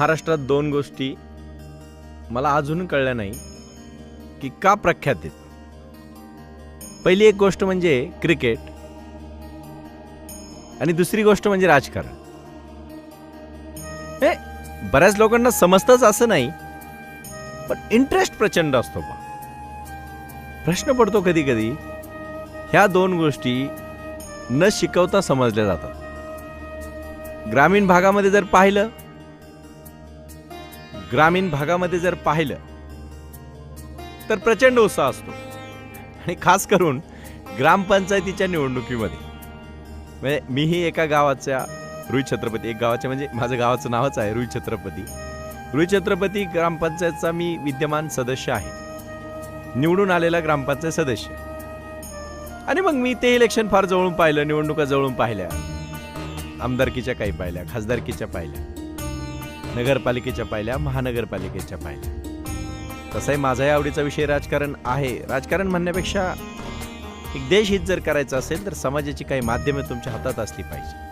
महाराष्ट्रात दोन गोष्टी मला अजून कळल्या नाही की का प्रख्यात आहेत. पहिली एक गोष्ट म्हणजे क्रिकेट आणि दुसरी गोष्ट म्हणजे राजकारण. हे बऱ्याच लोकांना समजतच असं नाही पण इंटरेस्ट प्रचंड असतो बा. प्रश्न पडतो कधी कधी ह्या दोन गोष्टी न शिकवता समजल्या जातात. ग्रामीण भागामध्ये जर पाहिलं ग्रामीण भागामध्ये जर पाहिलं तर प्रचंड उत्साह असतो. आणि खास करून ग्रामपंचायतीच्या निवडणुकीमध्ये. म्हणजे मीही एका गावाच्या रुई छत्रपती एक गावाच्या म्हणजे माझं गावाचं नावच आहे रुई छत्रपती. रुई छत्रपती ग्रामपंचायतचा मी विद्यमान सदस्य आहे. निवडून आलेला ग्रामपंचायत सदस्य. आणि मग मी ते इलेक्शन फार जवळून पाहिलं निवडणुका जवळून पाहिल्या. आमदारकीच्या काही पाहिल्या खासदारकीच्या पाहिल्या. नगरपालिकेच्या पाहिल्या महानगरपालिकेच्या पाहिल्या तसाही माझाही आवडीचा विषय राजकारण आहे. राजकारण म्हणण्यापेक्षा एक देशहित जर करायचं असेल तर समाजाची काही माध्यमे तुमच्या हातात असली पाहिजे.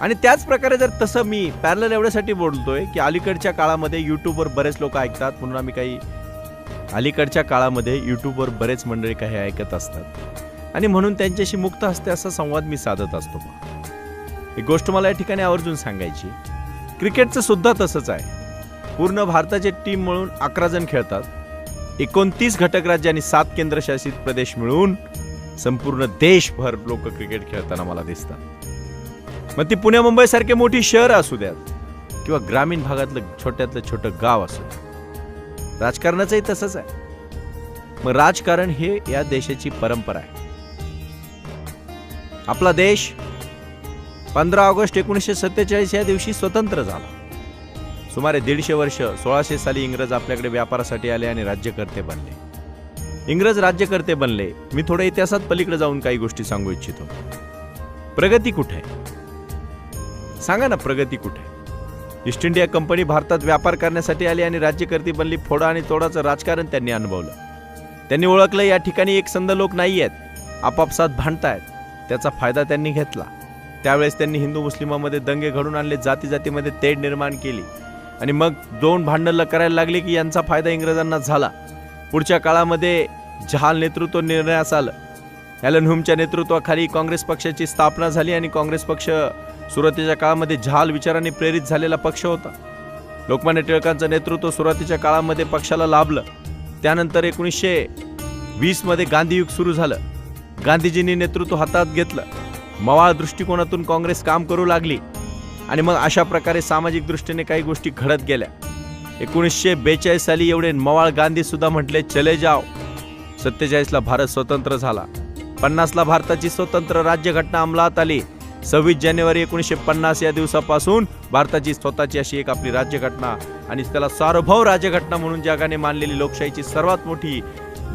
आणि त्याच प्रकारे जर तसं मी पॅरल एवढ्यासाठी बोलतोय की अलीकडच्या काळामध्ये यूट्यूबवर बरेच लोक ऐकतात. म्हणून आम्ही काही अलीकडच्या काळामध्ये यूट्यूबवर बरेच मंडळी काही ऐकत असतात. आणि म्हणून त्यांच्याशी मुक्त असते असा संवाद मी साधत असतो. एक गोष्ट मला या ठिकाणी आवर्जून सांगायची क्रिकेटचं सुद्धा तसंच आहे. पूर्ण भारताचे टीम मिळून अकरा जण खेळतात. एकोणतीस घटक राज्य आणि सात केंद्रशासित प्रदेश मिळून संपूर्ण देशभर लोक क्रिकेट खेळताना मला दिसतात. मग ती पुणे मुंबई सारखे मोठी शहर असू द्यात किंवा ग्रामीण भागातलं छोट्यातलं छोटं गाव असू द्या राजकारणाचंही तसंच आहे. मग राजकारण हे या देशाची परंपरा आहे. आपला देश पंधरा ऑगस्ट एकोणीसशे सत्तेचाळीस या दिवशी स्वतंत्र झाला. सुमारे दीडशे वर्ष सोळाशे साली इंग्रज आपल्याकडे व्यापारासाठी आले आणि राज्यकर्ते बनले. इंग्रज राज्यकर्ते बनले. मी थोड्या इतिहासात पलीकडे जाऊन काही गोष्टी सांगू इच्छितो. प्रगती कुठे? आहे सांगा ना प्रगती कुठे? ईस्ट इंडिया कंपनी भारतात व्यापार करण्यासाठी आली आणि राज्यकर्ती बनली फोडा आणि तोडाचं राजकारण त्यांनी अनुभवलं. त्यांनी ओळखलं या ठिकाणी एक संद लोक नाही आहेत आपापसात भांडतायत. त्याचा फायदा त्यांनी घेतला. त्यावेळेस त्यांनी हिंदू मुस्लिमामध्ये दंगे घडून आणले जाती जातीमध्ये तेढ निर्माण केली. आणि मग दोन भांडणं करायला लागले की यांचा फायदा इंग्रजांना झाला. पुढच्या काळामध्ये जहाल नेतृत्व निर्णयास आलं. ॲलन हुमच्या नेतृत्वाखाली काँग्रेस पक्षाची स्थापना झाली आणि काँग्रेस पक्ष सुरुवातीच्या काळामध्ये जहाल विचारांनी प्रेरित झालेला पक्ष होता. लोकमान्य टिळकांचं नेतृत्व सुरुवातीच्या काळामध्ये पक्षाला लाभलं. त्यानंतर एकोणीसशे वीसमध्ये गांधीयुग सुरू झालं. गांधीजींनी नेतृत्व हातात घेतलं. मवाळ दृष्टिकोनातून काँग्रेस काम करू लागली. आणि मग अशा प्रकारे सामाजिक दृष्टीने काही गोष्टी घडत गेल्या. एकोणीसशे बेचाळीस साली एवढे मवाळ गांधी सुद्धा म्हटले चले जाव सत्तेचाळीसला भारत स्वतंत्र झाला. पन्नासला भारताची स्वतंत्र राज्यघटना अंमलात आली. सव्वीस जानेवारी एकोणीसशे पन्नास या दिवसापासून भारताची स्वतःची अशी एक आपली राज्यघटना आणि त्याला सार्वभौम राज्यघटना म्हणून जगाने मानलेली लोकशाहीची सर्वात मोठी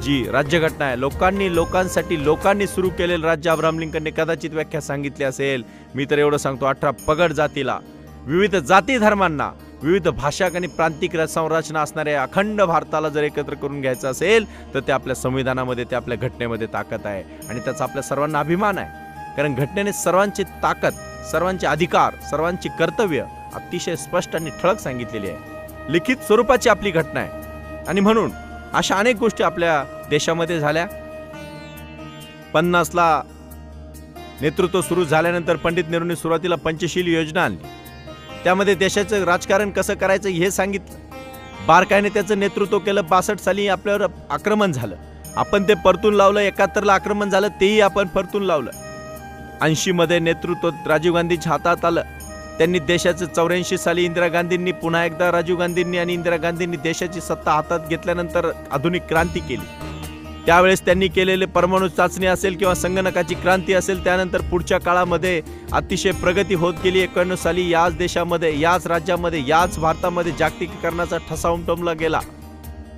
जी राज्यघटना आहे. लोकांनी लोकांसाठी लोकांनी सुरू केलेलं राज्य अब्राहम लिंकनने कदाचित व्याख्या सांगितली असेल. मी तर एवढं सांगतो अठरा पगड जातीला. विविध जाती धर्मांना विविध भाषा आणि प्रांतिक संरचना असणाऱ्या अखंड भारताला जर एकत्र करून घ्यायचं असेल तर ते आपल्या संविधानामध्ये ते आपल्या घटनेमध्ये ताकद आहे. आणि त्याचा आपल्या सर्वांना अभिमान आहे. कारण घटनेने सर्वांची ताकद सर्वांचे अधिकार सर्वांची कर्तव्य अतिशय स्पष्ट आणि ठळक सांगितलेली आहे. लिखित स्वरूपाची आपली घटना आहे. आणि म्हणून अशा अनेक गोष्टी आपल्या देशामध्ये झाल्या. पन्नासला नेतृत्व सुरू झाल्यानंतर पंडित नेहरूंनी सुरुवातीला पंचशील योजना आणली. त्यामध्ये देशाचं राजकारण कसं करायचं हे सांगितलं. बारकाईने त्याचं नेतृत्व केलं. बासष्ट साली आपल्यावर आक्रमण झालं. आपण ते परतून लावलं. एकाहत्तरला आक्रमण झालं. तेही आपण परतून लावलं. ऐंशीमध्ये नेतृत्व राजीव गांधीच्या हातात आलं. त्यांनी देशाचं चौऱ्याऐंशी साली इंदिरा गांधींनी पुन्हा एकदा राजीव गांधींनी आणि इंदिरा गांधींनी देशाची सत्ता हातात घेतल्यानंतर आधुनिक क्रांती केली. त्यावेळेस त्यांनी केलेले परमाणू चाचणी असेल किंवा संगणकाची क्रांती असेल त्यानंतर पुढच्या काळामध्ये अतिशय प्रगती होत गेली. एकोणीस साली याच देशामध्ये याच राज्यामध्ये याच भारतामध्ये जागतिकीकरणाचा ठसा उमटवला गेला.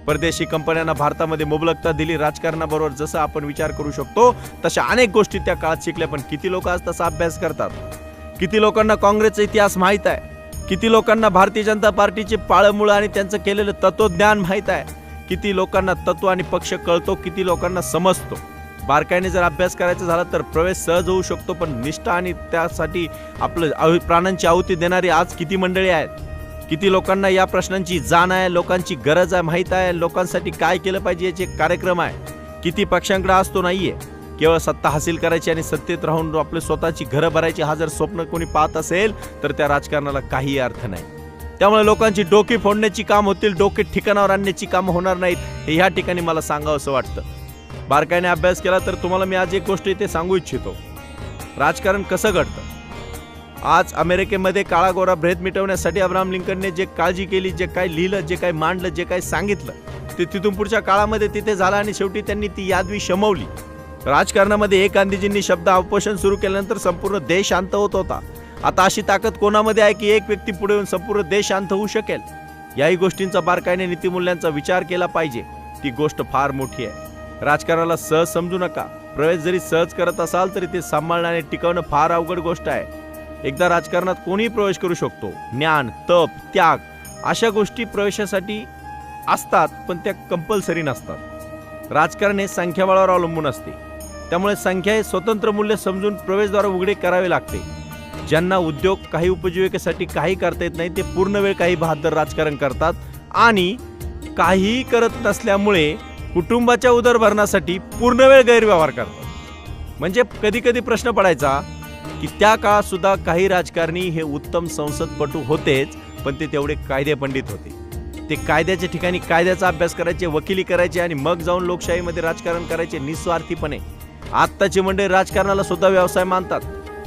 परदेशी कंपन्यांना भारतामध्ये मुबलकता दिली. राजकारणाबरोबर जसं आपण विचार करू शकतो तशा अनेक गोष्टी त्या काळात शिकल्या पण किती लोक आज तसा अभ्यास करतात? किती लोकांना काँग्रेसचा इतिहास माहीत आहे? किती लोकांना भारतीय जनता पार्टीची पाळमुळं आणि त्यांचं केलेलं तत्वज्ञान माहीत आहे? किती लोकांना तत्व आणि पक्ष कळतो किती लोकांना समजतो? बारकाईने जर अभ्यास करायचा झाला तर प्रवेश सहज होऊ शकतो पण निष्ठा आणि त्यासाठी आपलं प्राणांची आहुती देणारी आज किती मंडळी आहेत? किती लोकांना या प्रश्नांची जाण आहे लोकांची गरज आहे माहीत आहे लोकांसाठी काय केलं पाहिजे याचे कार्यक्रम आहे? किती पक्षांकडे असतो आहे केवळ सत्ता हासिल करायची आणि सत्तेत राहून आपले स्वतःची घरं भरायची हा जर स्वप्न कोणी पाहत असेल तर त्या राजकारणाला काही अर्थ नाही. त्यामुळे लोकांची डोकी फोडण्याची काम होतील डोके ठिकाणावर आणण्याची कामं होणार नाहीत हे ह्या ठिकाणी मला सांगावं असं वाटतं. बारकाईने अभ्यास केला तर तुम्हाला मी आज एक गोष्ट इथे सांगू इच्छितो. राजकारण कसं घडतं? आज अमेरिकेमध्ये काळा गोरा भेद मिटवण्यासाठी अब्राहम लिंकनने जे काळजी केली जे काय लिहिलं जे काय मांडलं जे काय सांगितलं ते तिथून पुढच्या काळामध्ये तिथे झालं आणि शेवटी त्यांनी ती यादवी शमवली. राजकारणामध्ये एक गांधीजींनी शब्द अपोषण सुरू केल्यानंतर संपूर्ण देश शांत होत होता. आता अशी ताकद कोणामध्ये आहे की एक व्यक्ती पुढे येऊन संपूर्ण देश शांत होऊ शकेल? याही गोष्टींचा बारकाईने नीतिमूल्यांचा विचार केला पाहिजे. ती गोष्ट फार मोठी आहे. राजकारणाला सहज समजू नका. प्रवेश जरी सहज करत असाल तरी ते सांभाळणं आणि टिकवणं फार अवघड गोष्ट आहे. एकदा राजकारणात कोणीही प्रवेश करू शकतो. ज्ञान तप त्याग अशा गोष्टी प्रवेशासाठी असतात पण त्या कंपल्सरी नसतात. राजकारण हे संख्याबळावर अवलंबून असते. त्यामुळे संख्या हे स्वतंत्र मूल्य समजून प्रवेशद्वार उघडे करावे लागते. ज्यांना उद्योग काही उपजीविकेसाठी काही करता येत नाही ते पूर्ण वेळ काही बहादर राजकारण करतात आणि काहीही करत नसल्यामुळे कुटुंबाच्या उदरभरणासाठी पूर्ण वेळ गैरव्यवहार करतात. म्हणजे कधी कधी प्रश्न पडायचा की त्या काळातसुद्धा काही राजकारणी हे उत्तम संसदपटू होतेच पण ते तेवढे कायदेपंडित होते. ते कायद्याच्या ठिकाणी कायद्याचा अभ्यास करायचे वकिली करायचे आणि मग जाऊन लोकशाहीमध्ये राजकारण करायचे निस्वार्थीपणे. आत्ताची मंडळी राजकारणाला सुद्धा व्यवसाय मानतात.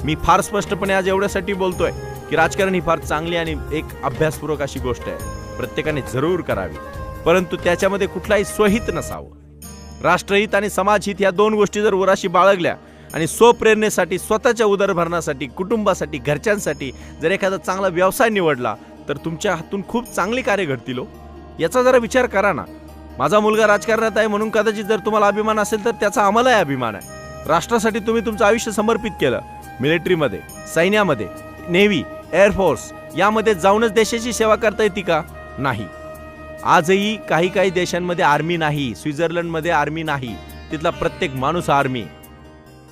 मी फार स्पष्टपणे आज एवढ्यासाठी बोलतोय की राजकारण ही फार चांगली आणि एक अभ्यासपूर्वक अशी गोष्ट आहे. प्रत्येकाने जरूर करावी. परंतु त्याच्यामध्ये कुठलाही स्वहित नसावं. राष्ट्रहित आणि समाजहित या दोन गोष्टी जर उराशी बाळगल्या आणि स्वप्रेरणेसाठी स्वतःच्या उदरभरणासाठी कुटुंबासाठी घरच्यांसाठी जर एखादा चांगला व्यवसाय निवडला तर तुमच्या हातून खूप चांगली कार्य घडतील हो. याचा जरा विचार करा ना. माझा मुलगा राजकारणात आहे म्हणून कदाचित जर तुम्हाला अभिमान असेल तर त्याचा आम्हालाही अभिमान आहे. राष्ट्रासाठी तुम्ही तुमचं आयुष्य समर्पित केलं. मिलिटरीमध्ये सैन्यामध्ये नेव्ही एअरफोर्स यामध्ये जाऊनच देशाची सेवा करता येते का? नाही. आजही काही काही देशांमध्ये आर्मी नाही स्वित्झर्लंडमध्ये आर्मी नाही. तिथला प्रत्येक माणूस आर्मी